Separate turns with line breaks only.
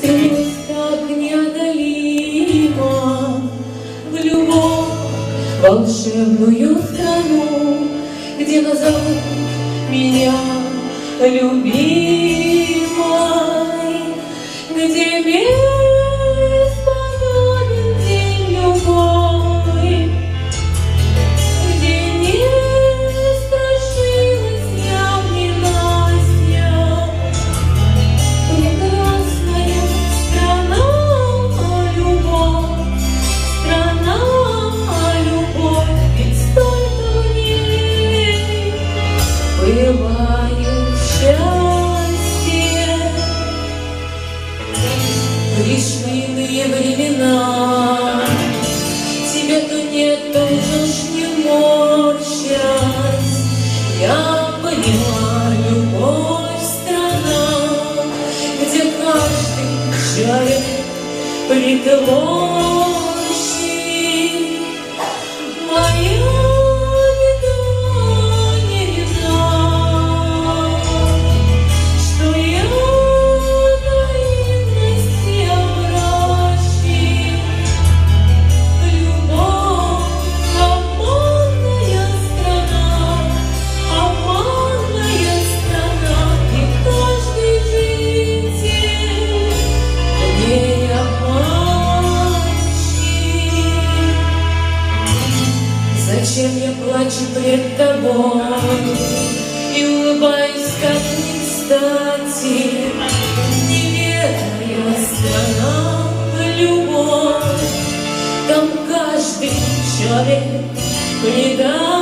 Страсть так неодолима. В любовь волшебную страну, Где назовут меня любимой, времена, тебе то нет, то уже ж не морщась. Я поняла, любовь страна, где каждый человек притлощий. Зачем я плачу пред тобой? И улыбаюсь, как не кстати, неверная страна, любовь, там каждый человек предал